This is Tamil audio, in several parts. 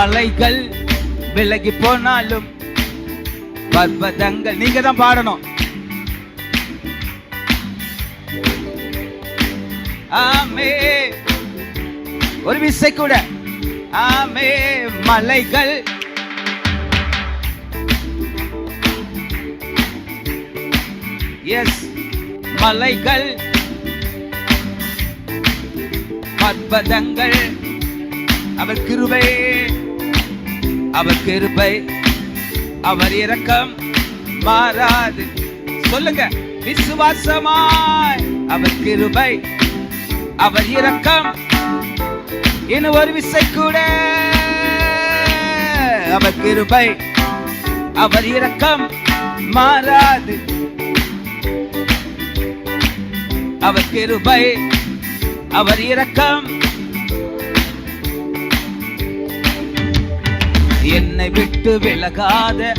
மலைகள் விலகி போனாலும் பர்வதங்கள் நீங்க தான் பாடணும். ஆமே. ஒரு விசை கூட. ஆமே மலைகள். எஸ் மலைகள். பர்வதங்கள். அவர் கிருபை. அவர் கிருபை அவர் இரக்கம் மாறாது. சொல்லுங்க விசுவாசமாய் அவர் கிருபை அவர் இரக்கம். இன்னும் ஒரு விசை கூட. அவர் கிருபை அவர் இரக்கம் மாறாது. அவர் கிருபை அவர் இரக்கம் என்னை விட்டு விலகாத.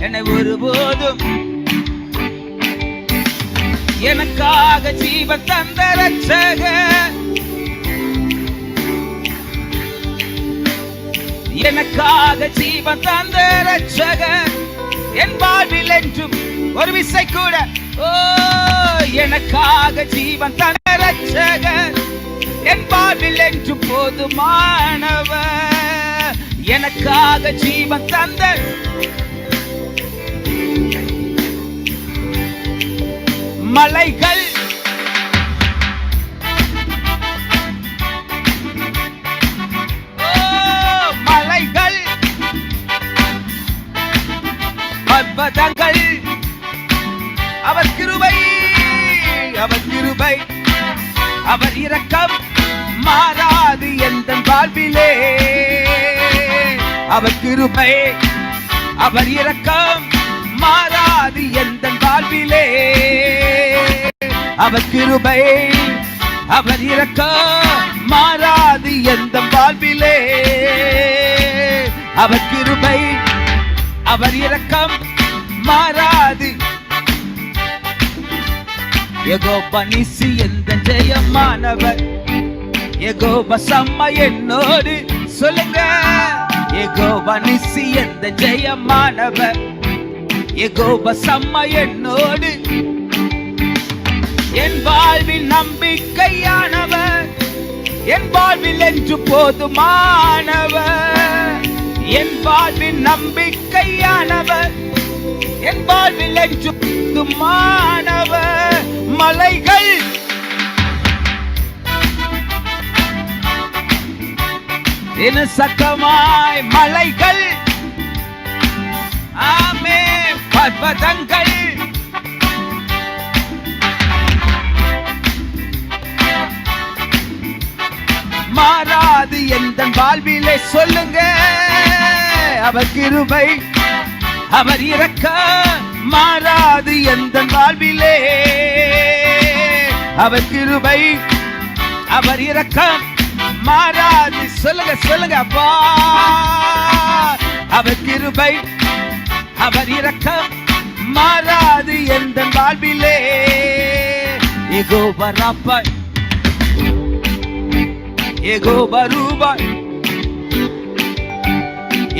என்னை ஒருபோதும் எனக்காக ஜீவ தந்த ரட்சகர் எனக்காக ஜீவ தந்த ரட்சக என் வாழ்வில் என்றும் ஒரு விசை கூட ஓ எனக்காக ஜீவன் தந்த ரட்சகர் என் வாழ்வில் என்றும் போதுமானவர். எனக்காக ஜீவன் தந்த மலைகள் கிருபை அவர் இரக்கம் மாறாது எந்த வாழ்விலே. அவர் கிருபை அவர் இரக்கம் மாறாது எந்த வாழ்விலே. அவர் கிருபை அவர் இரக்கம் மாறாது எந்த வாழ்விலே. அவர் கிருபை அவர் இரக்கம் மாறாது எகோப நிசி எந்த ஜெயமானவர்? எகோப சம்ம என்னோடு சொல்லுங்க. எகோப நிசி எந்த ஜெயமானவர்? எகோப சம்ம என்னோடு. என் வாழ்வில் நம்பிக்கையானவர். என் வாழ்வில் என்று போதுமானவர். என் வாழ்வில் நம்பிக்கையானவர். என் வாழ்வில் என்று மாணவ மலைகள். என சத்தமாய் மலைகள். ஆமே பர்வதங்கள். மாறாது எந்த வாழ்விலே சொல்லுங்க. அவர் கிருபை அவர் இறக்க மாறாது எந்த வாழ்விலே. அவர் கிருபை அவர் இறக்க மாறாது. சொல்லுங்க சொல்லுங்க அப்பா. அவர் கிருபை அவர் இறக்க மாறாது எந்த வாழ்விலே. எகோ வராப்பாய். எகோ வரூபாய்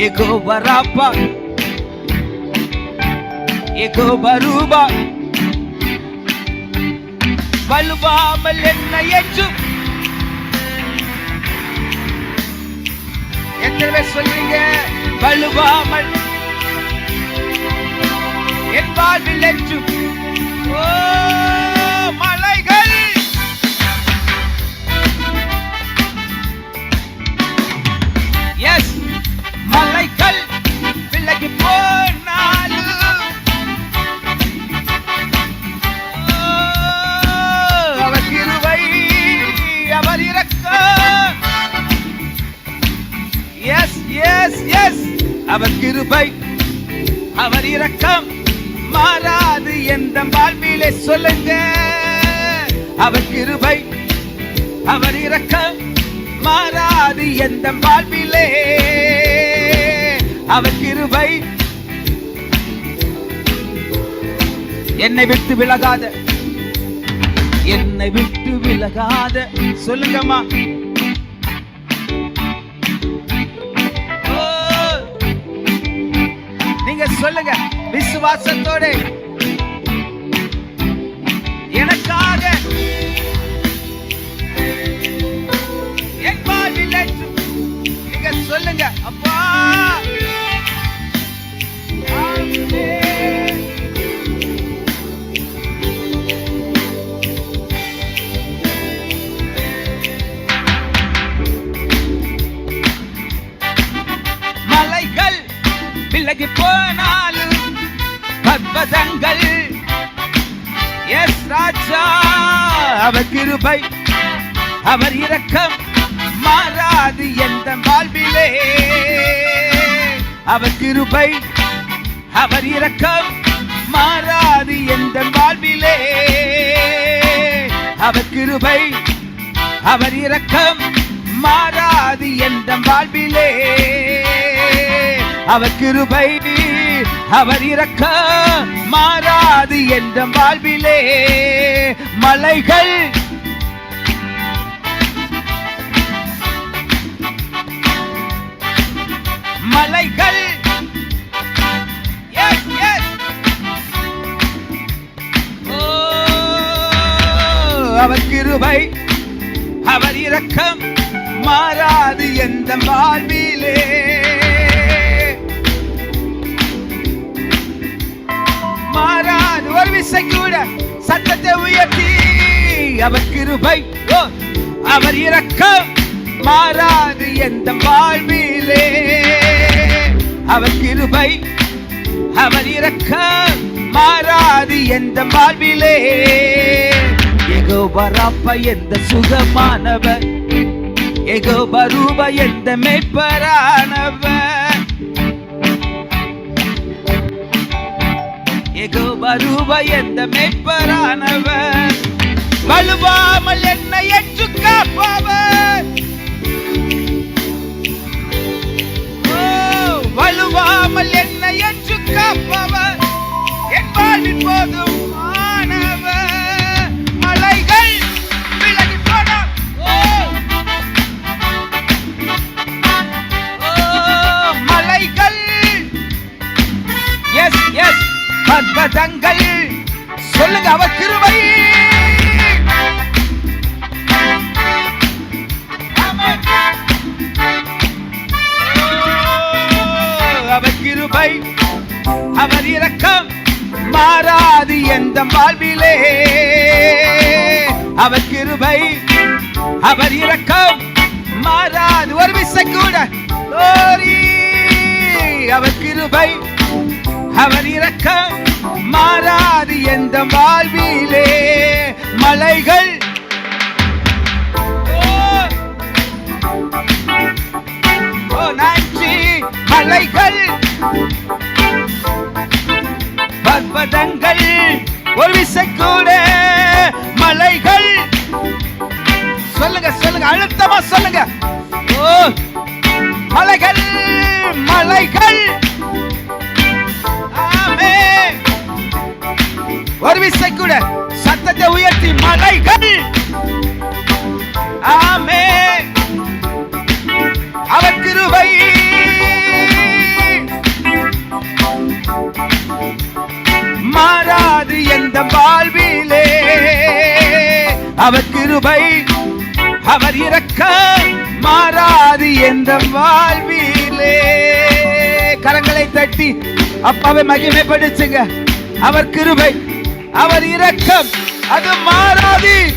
எகோ வராப்பாய். ஏகோ பருபா வலுவாமல் என்ன என்றும் எத்தனை பேர் சொல்றீங்க வலுவாமல் என் வாழ்வில் என்றும் ஓ மலைகள் எஸ் எஸ் அவர் கிருபை அவர் இரக்கம். மாறாது எந்த வாழ்விலே சொல்லுங்க. அவர் கிருபை அவர் இரக்கம். மாறாது எந்த வாழ்விலே. அவர் கிருபை. என்னை விட்டு விலகாத என்னை விட்டு விலகாத. சொல்லுங்கம்மா. விசுவாசத்தோட அவர் கிருபை அவர் இரக்கம் மாறாது எந்த வாழ்விலே. அவர் கிருபை அவர் இரக்கம் மாறாது எந்த வாழ்விலே. அவர் கிருபை அவர் இரக்கம் மாறாது எந்த வாழ்விலே. அவர் கிருபை அவர் இரக்கம் மாறாது என்ற வாழ்விலே. மலைகள். மலைகள். அவர் கிருபை அவர் இரக்கம். மாறாது எந்த வாழ்விலே. மாறாது விசை கூட சத்தத்தை உயர்த்தி. அவர் கிருபை அவர் இரக்கம். மாறாது எந்த வாழ்விலே. அவர் கிருபை அவர் இரக்கம். மாறாது எந்த வாழ்விலே. எகோ வரப்ப எந்த சுகமானவர். எகோ பரூப எந்த மெய்ப்பரானவர். ஏகோப ரூப எந்த மெய்ப்பரானவர்? வலுவாமல் என்னை ஏற்று காப்பவர். வாழ்வாய். அவர் இரக்கம் மாறாது எந்த வாழ்விலே. அவர் கிருபை அவர் இரக்கம் மாறாது. ஒரு விசை கூட. அவர் கிருபை அவர் இரக்கம் மாறாது எந்த வாழ்விலே. மலைகள். மலைகள். பர்வதங்கள் ஒரு விசைக்கூட மலைகள். சொல்லுங்க சொல்லுங்க அழுத்தமா சொல்லுங்க. ஓ மலைகள் மலைகள். ஆமென். ஒரு விசை கூட சத்தத்தை உயர்த்தி மலைகள். ஆமே. அவர் கிருபை மாறாது எந்த வாழ்விலே. அவர் கிருபை அவர் இறக்க மாறாது எந்த வாழ்விலே. கரங்களை தட்டி அப்பாவை மகிமைப்படுச்சுங்க அவர் கிருபை அவர் இரக்கம். அது மாறாது.